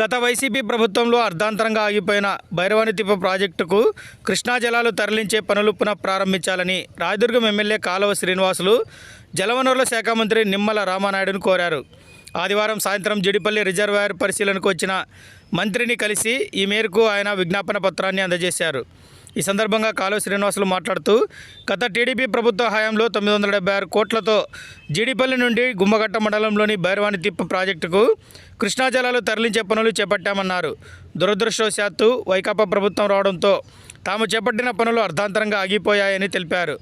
గత వైసీపీ ప్రభుత్వంలో అర్ధాంతరంగా ఆగిపోయిన భైరవానితిప్ప ప్రాజెక్టుకు కృష్ణా జలాలు తరలించే పనులు పునః ప్రారంభించాలని రాయదుర్గం ఎమ్మెల్యే కాలువ శ్రీనివాసులు జలవనరుల శాఖ మంత్రి నిమ్మల రామానాయుడును కోరారు. ఆదివారం సాయంత్రం జిడిపల్లి రిజర్వాయర్ పరిశీలనకు వచ్చిన మంత్రిని కలిసి ఈ మేరకు ఆయన విజ్ఞాపన పత్రాన్ని అందజేశారు. ఈ సందర్భంగా కాలువ శ్రీనివాసులు మాట్లాడుతూ గత టీడీపీ ప్రభుత్వ హయాంలో తొమ్మిది వందల డెబ్బై ఆరు కోట్లతో జీడిపల్లి నుండి గుమ్మగట్ట మండలంలోని భైరవాని తిప్ప ప్రాజెక్టుకు కృష్ణా జలాలు తరలించే పనులు చేపట్టామన్నారు. దురదృష్టవశాత్తు వైకాపా ప్రభుత్వం రావడంతో తాము చేపట్టిన పనులు అర్ధాంతరంగా ఆగిపోయాయని తెలిపారు.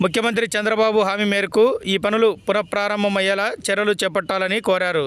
ముఖ్యమంత్రి చంద్రబాబు హామీ మేరకు ఈ పనులు పునఃప్రారంభమయ్యేలా చర్యలు చేపట్టాలని కోరారు.